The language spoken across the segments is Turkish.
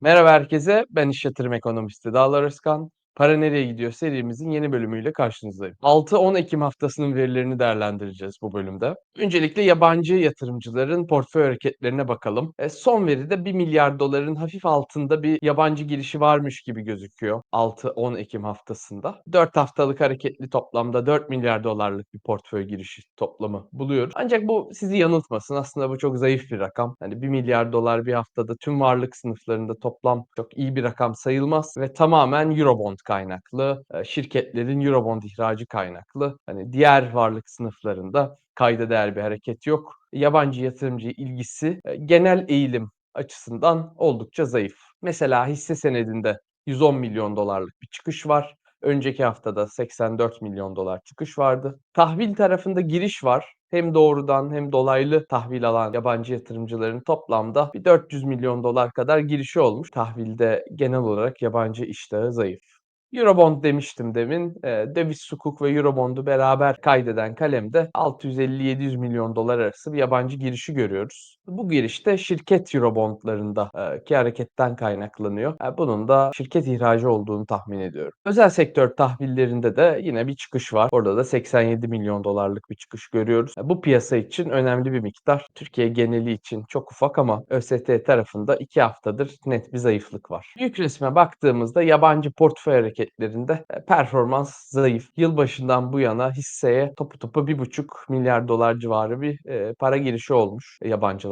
Merhaba herkese, ben iş yatırım ekonomisti Dağlar Özkan. Para Nereye Gidiyor serimizin yeni bölümüyle karşınızdayım. 6-10 Ekim haftasının verilerini değerlendireceğiz bu bölümde. Öncelikle yabancı yatırımcıların portföy hareketlerine bakalım. E, son veride 1 milyar doların hafif altında bir yabancı girişi varmış gibi gözüküyor 6-10 Ekim haftasında. 4 haftalık hareketli toplamda 4 milyar dolarlık bir portföy girişi toplamı buluyoruz. Ancak bu sizi yanıltmasın. Aslında bu çok zayıf bir rakam. Hani 1 milyar dolar bir haftada tüm varlık sınıflarında toplam çok iyi bir rakam sayılmaz ve tamamen Eurobond kaynaklı, eee, şirketlerin Eurobond ihracı kaynaklı. Hani diğer varlık sınıflarında kayda değer bir hareket yok. Yabancı yatırımcı ilgisi, eee, genel eğilim açısından oldukça zayıf. Mesela hisse senedinde $110 dolarlık bir çıkış var. Önceki haftada $84 dolar çıkış vardı. Tahvil tarafında giriş var. Hem doğrudan hem dolaylı tahvil alan yabancı yatırımcıların toplamda bir $400 dolar kadar girişi olmuş. Tahvilde genel olarak yabancı iştahı zayıf. Eurobond demiştim demin. Eee, döviz sukuk ve Eurobond'u beraber kaydeden kalemde $650-700 dolar arası bir yabancı girişi görüyoruz. Bu giriş de şirket Eurobond'larında eee, ki hareketten kaynaklanıyor. Eee, bunun da şirket ihracı olduğunu tahmin ediyorum. Özel sektör tahvillerinde de yine bir çıkış var. Orada da $87 dolarlık bir çıkış görüyoruz. Eee, bu piyasa için önemli bir miktar. Türkiye geneli için çok ufak ama ÖST tarafında 2 haftadır net bir zayıflık var. Büyük resme baktığımızda yabancı portföy hareketlerinde e, performans zayıf. Yılbaşından bu yana hisseye topu topu 1,5 milyar dolar civarı bir e, para girişi olmuş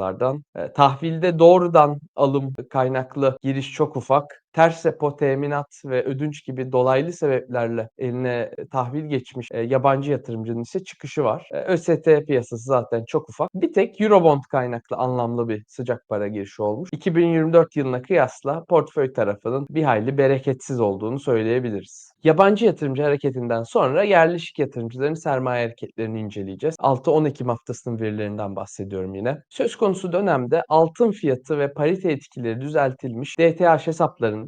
yabancılardan. E, tahvilde doğrudan alım kaynaklı giriş çok ufak. Ters repo, teminat ve ödünç gibi dolaylı sebeplerle eline tahvil geçmiş e, yabancı yatırımcının ise çıkışı var. E, ÖST piyasası zaten çok ufak. Bir tek Eurobond kaynaklı anlamlı bir sıcak para girişi olmuş. 2024 yılına kıyasla portföy tarafının bir hayli bereketsiz olduğunu söyleyebiliriz. Yabancı yatırımcı hareketinden sonra yerleşik yatırımcıların sermaye hareketlerini inceleyeceğiz. 6-10 Ekim haftasının verilerinden bahsediyorum yine. Söz konusu dönemde altın fiyatı ve parite etkileri düzeltilmiş DTH hesaplarında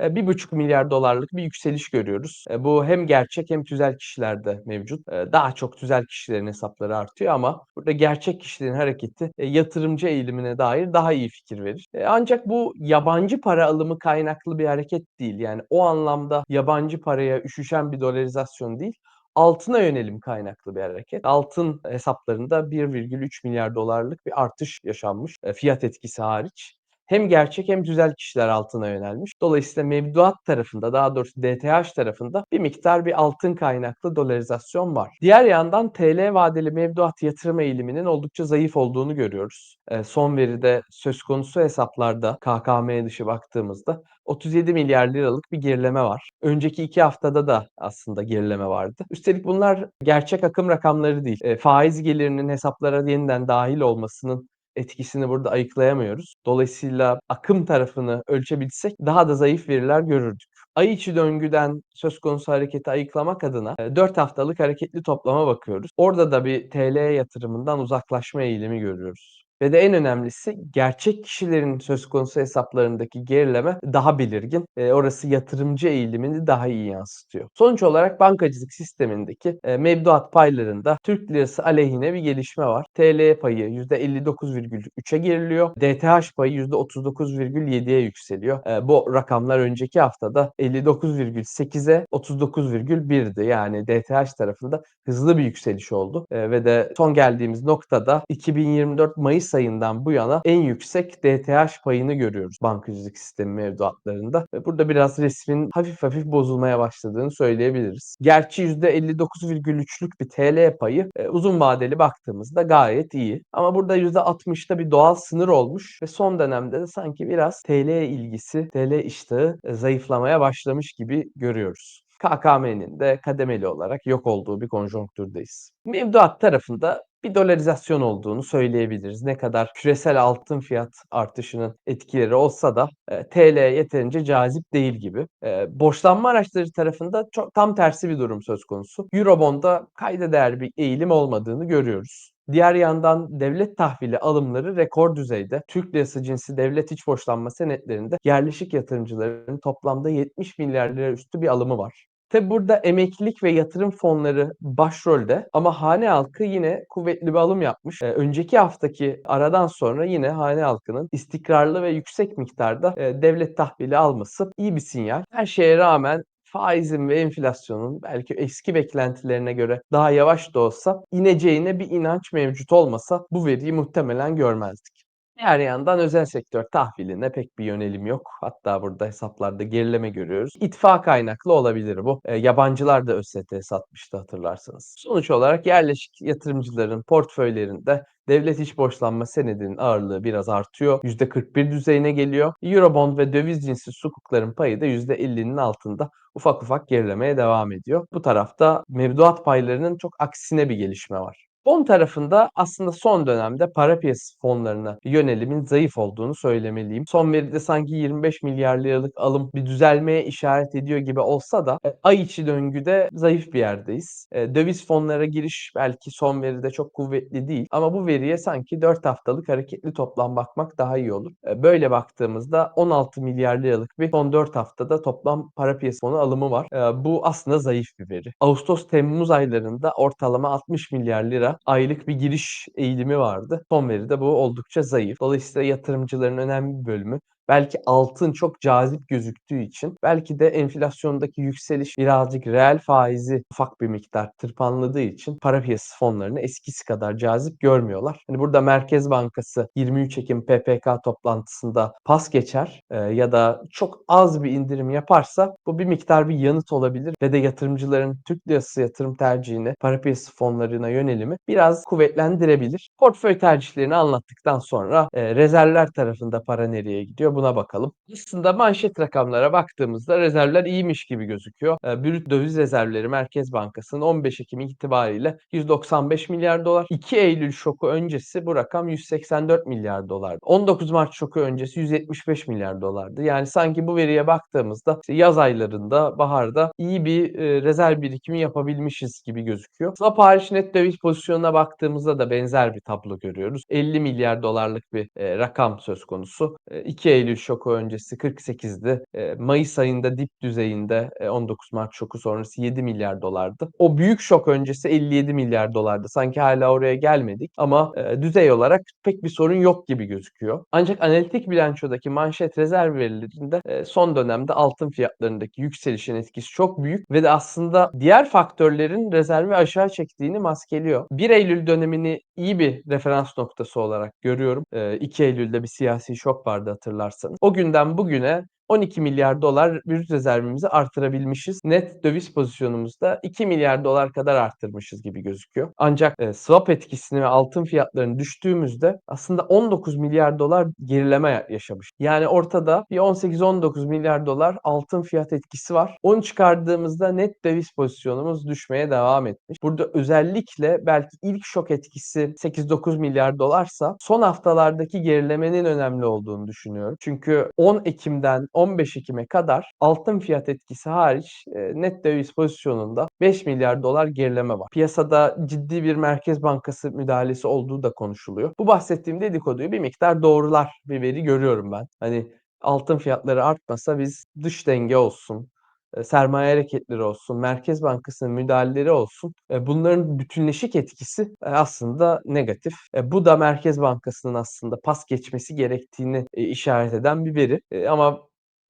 eee, 1,5 milyar dolarlık bir yükseliş görüyoruz. Eee, bu hem gerçek hem tüzel kişilerde mevcut. Eee, daha çok tüzel kişilerin hesapları artıyor ama burada gerçek kişilerin hareketi e, yatırımcı eğilimine dair daha iyi fikir verir. Ancak bu yabancı para alımı kaynaklı bir hareket değil. Yani o anlamda yabancı paraya üşüşen bir dolarizasyon değil altına yönelim kaynaklı bir hareket. Altın hesaplarında 1,3 milyar dolarlık bir artış yaşanmış, fiyat etkisi hariç. Hem gerçek hem tüzel kişiler altına yönelmiş. Dolayısıyla mevduat tarafında, daha doğrusu DTH tarafında bir miktar bir altın kaynaklı dolarizasyon var. Diğer yandan TL vadeli mevduat yatırım eğiliminin oldukça zayıf olduğunu görüyoruz. Eee, son veride söz konusu hesaplarda KKM dışı baktığımızda 37 milyar liralık bir gerileme var. Önceki 2 haftada da aslında gerileme vardı. Üstelik bunlar gerçek akım rakamları değil. Eee, faiz gelirinin hesaplara yeniden dahil olmasının etkisini burada ayıklayamıyoruz. Dolayısıyla akım tarafını ölçebilsek daha da zayıf veriler görürdük. Ay içi döngüden söz konusu hareketi ayıklamak adına eee, 4 haftalık hareketli toplama bakıyoruz. Orada da bir TL yatırımından uzaklaşma eğilimi görüyoruz. Ve de en önemlisi gerçek kişilerin söz konusu hesaplarındaki gerileme daha belirgin. Eee, orası yatırımcı eğilimini daha iyi yansıtıyor. Sonuç olarak bankacılık sistemindeki eee, mevduat paylarında Türk lirası aleyhine bir gelişme var. TL payı %59,3'e geriliyor. DTH payı %39,7'ye yükseliyor. Eee, bu rakamlar önceki haftada 59,8'e 39,1'di. Yani DTH tarafında hızlı bir yükseliş oldu. Eee, ve de son geldiğimiz noktada 2024 Mayıs ayından bu yana en yüksek DTH payını görüyoruz bankacılık sistemi mevduatlarında. Ve burada biraz resmin hafif hafif bozulmaya başladığını söyleyebiliriz. Gerçi %59,3'lük bir TL payı e, uzun vadeli baktığımızda gayet iyi. Ama burada %60'da bir doğal sınır olmuş ve son dönemde de sanki biraz TL ilgisi, TL iştahı e, zayıflamaya başlamış gibi görüyoruz. KKM'nin de kademeli olarak yok olduğu bir konjonktürdeyiz. Mevduat tarafında bir dolarizasyon olduğunu söyleyebiliriz. Ne kadar küresel altın fiyat artışının etkileri olsa da eee, TL yeterince cazip değil gibi. Eee, borçlanma araçları tarafında çok tam tersi bir durum söz konusu. Eurobond'da kayda değer bir eğilim olmadığını görüyoruz. Diğer yandan devlet tahvili alımları rekor düzeyde. Türk lirası cinsi devlet iç borçlanma senetlerinde yerleşik yatırımcıların toplamda 70 milyar lira üstü bir alımı var. Tabii burada emeklilik ve yatırım fonları başrolde ama hane halkı yine kuvvetli bir alım yapmış. Eee, önceki haftaki aradan sonra yine hane halkının istikrarlı ve yüksek miktarda, eee, devlet tahvili alması iyi bir sinyal. Her şeye rağmen faizin ve enflasyonun belki eski beklentilerine göre daha yavaş da olsa ineceğine bir inanç mevcut olmasa bu veriyi muhtemelen görmezdik. Diğer yandan özel sektör tahviline pek bir yönelim yok. Hatta burada hesaplarda gerileme görüyoruz. İtfaak kaynaklı olabilir bu. Eee, yabancılar da ÖST satmıştı hatırlarsanız. Sonuç olarak yerleşik yatırımcıların portföylerinde devlet iç borçlanma senedinin ağırlığı biraz artıyor. %41 düzeyine geliyor. Eurobond ve döviz cinsi sukukların payı da %50'nin altında ufak ufak gerilemeye devam ediyor. Bu tarafta mevduat paylarının çok aksine bir gelişme var. Fon tarafında aslında son dönemde para piyasası fonlarına yönelimin zayıf olduğunu söylemeliyim. Son veride sanki 25 milyar liralık alım bir düzelmeye işaret ediyor gibi olsa da e, ay içi döngüde zayıf bir yerdeyiz. E, döviz fonlara giriş belki son veride çok kuvvetli değil ama bu veriye sanki 4 haftalık hareketli toplam bakmak daha iyi olur. E, böyle baktığımızda 16 milyar liralık bir son 4 haftada toplam para piyasası fonu alımı var. Bu aslında zayıf bir veri. Ağustos-Temmuz aylarında ortalama 60 milyar lira aylık bir giriş eğilimi vardı. Son veride bu oldukça zayıf. Dolayısıyla yatırımcıların önemli bir bölümü belki altın çok cazip gözüktüğü için belki de enflasyondaki yükseliş birazcık reel faizi ufak bir miktar tırpanladığı için para piyasası fonlarını eskisi kadar cazip görmüyorlar. Hani burada Merkez Bankası 23 Ekim PPK toplantısında pas geçer e, ya da çok az bir indirim yaparsa bu bir miktar bir yanıt olabilir ve de yatırımcıların Türk lirası yatırım tercihini para piyasası fonlarına yönelimi biraz kuvvetlendirebilir. Portföy tercihlerini anlattıktan sonra e, rezervler tarafında para nereye gidiyor buna bakalım. Aslında manşet rakamlara baktığımızda rezervler iyiymiş gibi gözüküyor. E, brüt döviz rezervleri Merkez Bankası'nın 15 Ekim itibariyle 195 milyar dolar. 2 Eylül şoku öncesi bu rakam 184 milyar dolar. 19 Mart şoku öncesi 175 milyar dolardı. Yani sanki bu veriye baktığımızda işte yaz aylarında, baharda iyi bir e, rezerv birikimi yapabilmişiz gibi gözüküyor. Swap hariç net döviz pozisyonuna baktığımızda da benzer bir tablo görüyoruz. 50 milyar dolarlık bir e, rakam söz konusu. E, 2 Eylül şoku öncesi 48'di. E, Mayıs ayında dip düzeyinde e, 19 Mart şoku sonrası 7 milyar dolardı. O büyük şok öncesi 57 milyar dolardı. Sanki hala oraya gelmedik ama düzey olarak pek bir sorun yok gibi gözüküyor. Ancak analitik bilançodaki manşet rezerv verilerinde son dönemde altın fiyatlarındaki yükselişin etkisi çok büyük ve de aslında diğer faktörlerin rezervi aşağı çektiğini maskeliyor. 1 Eylül dönemini iyi bir referans noktası olarak görüyorum. E, 2 Eylül'de bir siyasi şok vardı hatırlarsanız. O günden bugüne 12 milyar dolar brüt rezervimizi artırabilmişiz. Net döviz pozisyonumuzda 2 milyar dolar kadar arttırmışız gibi gözüküyor. Ancak e, swap etkisini ve altın fiyatlarını düştüğümüzde aslında 19 milyar dolar gerileme yaşamış. Yani ortada bir 18-19 milyar dolar altın fiyat etkisi var. Onu çıkardığımızda net döviz pozisyonumuz düşmeye devam etmiş. Burada özellikle belki ilk şok etkisi 8-9 milyar dolarsa son haftalardaki gerilemenin önemli olduğunu düşünüyorum. Çünkü 10 Ekim'den 15 Ekim'e kadar altın fiyat etkisi hariç e, net döviz pozisyonunda 5 milyar dolar gerileme var. Piyasada ciddi bir Merkez Bankası müdahalesi olduğu da konuşuluyor. Bu bahsettiğim dedikoduyu bir miktar doğrular bir veri görüyorum ben. Hani altın fiyatları artmasa biz dış denge olsun, e, sermaye hareketleri olsun, Merkez Bankası'nın müdahaleleri olsun. E, bunların bütünleşik etkisi aslında negatif. Bu da Merkez Bankası'nın aslında pas geçmesi gerektiğini işaret eden bir veri. Ama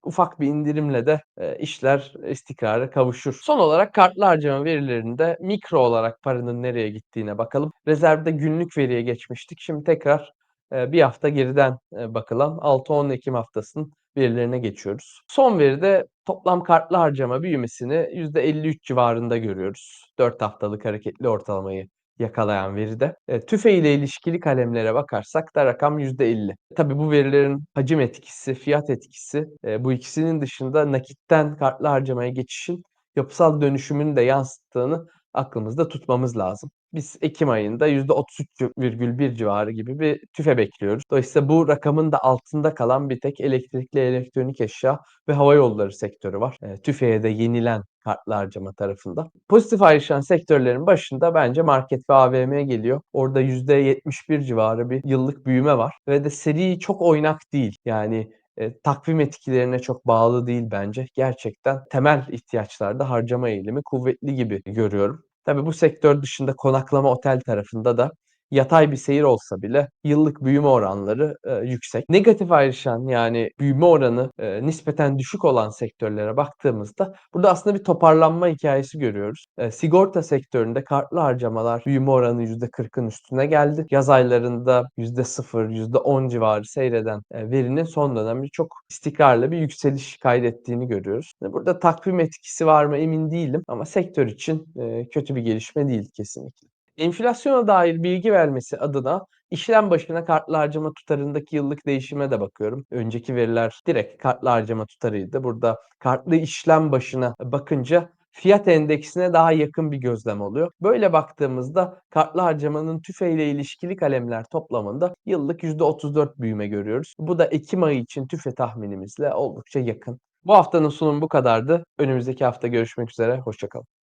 ufak bir indirimle de e, işler istikrara kavuşur. Son olarak kartlı harcama verilerinde mikro olarak paranın nereye gittiğine bakalım. Rezervde günlük veriye geçmiştik. Şimdi tekrar e, bir hafta geriden e, bakalım. 6-10 Ekim haftasının verilerine geçiyoruz. Son veride toplam kartlı harcama büyümesini %53 civarında görüyoruz. 4 haftalık hareketli ortalamayı yakalayan veride. E, TÜFE ile ilişkili kalemlere bakarsak da rakam %50. Tabi bu verilerin hacim etkisi, fiyat etkisi e, bu ikisinin dışında nakitten kartlı harcamaya geçişin yapısal dönüşümünü de yansıttığını aklımızda tutmamız lazım. Biz Ekim ayında %33,1 civarı gibi bir tüfe bekliyoruz. Dolayısıyla bu rakamın da altında kalan bir tek elektrikli elektronik eşya ve hava yolları sektörü var. E, tüfeğe de yenilen kartlı harcama tarafında. Pozitif ayrışan sektörlerin başında bence market ve AVM geliyor. Orada %71 civarı bir yıllık büyüme var ve de seri çok oynak değil. Yani eee, takvim etkilerine çok bağlı değil bence. Gerçekten temel ihtiyaçlarda harcama eğilimi kuvvetli gibi görüyorum. Tabii bu sektör dışında konaklama otel tarafında da yatay bir seyir olsa bile yıllık büyüme oranları, eee, yüksek. Negatif ayrışan yani büyüme oranı, eee, nispeten düşük olan sektörlere baktığımızda burada aslında bir toparlanma hikâyesi görüyoruz. Eee, sigorta sektöründe kartlı harcamalar büyüme oranı %40'ın üstüne geldi. Yaz aylarında %0, %10 civarı seyreden, eee, verinin son dönemde çok istikrarlı bir yükseliş kaydettiğini görüyoruz. Eee, burada takvim etkisi var mı emin değilim ama sektör için, eee, kötü bir gelişme değil kesinlikle. Enflasyona dair bilgi vermesi adına işlem başına kartlı harcama tutarındaki yıllık değişime de bakıyorum. Önceki veriler direkt kartlı harcama tutarıydı. Burada kartlı işlem başına bakınca fiyat endeksine daha yakın bir gözlem oluyor. Böyle baktığımızda kartlı harcamanın TÜFE ile ilişkili kalemler toplamında yıllık %34 büyüme görüyoruz. Bu da ekim ayı için TÜFE tahminimizle oldukça yakın. Bu haftanın sunumu bu kadardı. Önümüzdeki hafta görüşmek üzere, hoşça kalın.